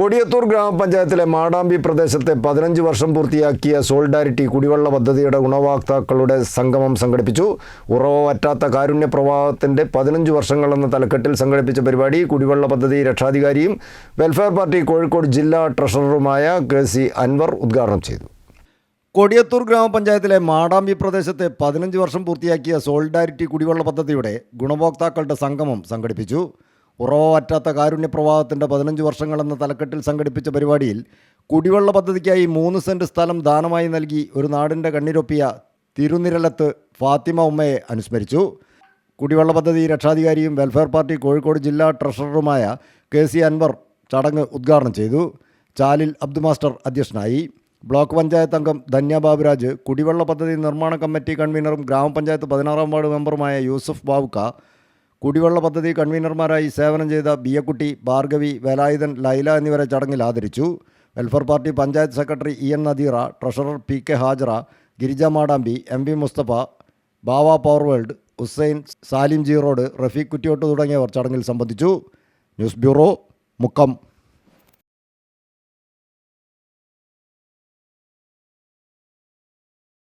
കൊടിയത്തൂർ ഗ്രാമപഞ്ചായത്തിലെ മാടാമ്പി പ്രദേശത്തെ പതിനഞ്ച് വർഷം പൂർത്തിയാക്കിയ സോൾഡാരിറ്റി കുടിവെള്ള പദ്ധതിയുടെ ഗുണഭോക്താക്കളുടെ സംഗമം സംഘടിപ്പിച്ചു. ഉറവ വറ്റാത്ത കാരുണ്യ പ്രവാഹത്തിന്റെ പതിനഞ്ച് വർഷങ്ങൾ എന്ന തലക്കെട്ടിൽ സംഘടിപ്പിച്ച പരിപാടി കുടിവെള്ള പദ്ധതി രക്ഷാധികാരിയും വെൽഫെയർ പാർട്ടി കോഴിക്കോട് ജില്ലാ ട്രഷററുമായ കെ സി അൻവർ ഉദ്ഘാടനം ചെയ്തു. കൊടിയത്തൂർ ഗ്രാമപഞ്ചായത്തിലെ മാടാമ്പി പ്രദേശത്തെ പതിനഞ്ച് വർഷം പൂർത്തിയാക്കിയ സോളിഡാരിറ്റി കുടിവെള്ള പദ്ധതിയുടെ ഗുണഭോക്താക്കളുടെ സംഗമം സംഘടിപ്പിച്ചു. ഉറവ കാരുണ്യപ്രവാഹത്തിന്റെ കാരുണ്യ പ്രവാഹത്തിന്റെ പതിനഞ്ച് വർഷങ്ങൾ എന്ന തലക്കെട്ടിൽ സംഘടിപ്പിച്ച പരിപാടിയിൽ കുടിവെള്ള പദ്ധതിക്കായി മൂന്ന് സെന്റ് സ്ഥലം ദാനമായി നൽകി ഒരു നാടിന്റെ കണ്ണിരൊപ്പിയ തിരുനിരലത്ത് ഫാത്തിമ ഉമ്മയെ അനുസ്മരിച്ചു. കുടിവെള്ള പദ്ധതി രക്ഷാധികാരിയും വെൽഫെയർ പാർട്ടി കോഴിക്കോട് ജില്ലാ ട്രഷററുമായ കെ സി അൻവർ ചടങ്ങ് ഉദ്ഘാടനം ചെയ്തു. ചാലിൽ അബ്ദു മാസ്റ്റർ അധ്യക്ഷനായി. ബ്ലോക്ക് പഞ്ചായത്ത് അംഗം ധന്യ ബാബുരാജ് കുടിവെള്ള പദ്ധതി നിർമ്മാണ കമ്മിറ്റി കൺവീനറും ഗ്രാമപഞ്ചായത്ത് പതിനാറാം വാർഡ് മെമ്പറുമായ യൂസഫ് ബാവുക്ക കുടിവെള്ള പദ്ധതി കൺവീനർമാരായി സേവനം ചെയ്ത ബിയക്കുട്ടി ഭാർഗവി വേലായുധൻ ലൈല എന്നിവരെ ചടങ്ങിൽ ആദരിച്ചു. Welfare party panchayat secretary E N Nadeera treasurer P K Hajara Girija Madambi M V Musthafa Bava power world Hussain Salim Jeerod Rafeeq Kuttiyot തുടങ്ങിയവർ ചടങ്ങിൽ സംബന്ധിച്ചു. News bureau Mukkam.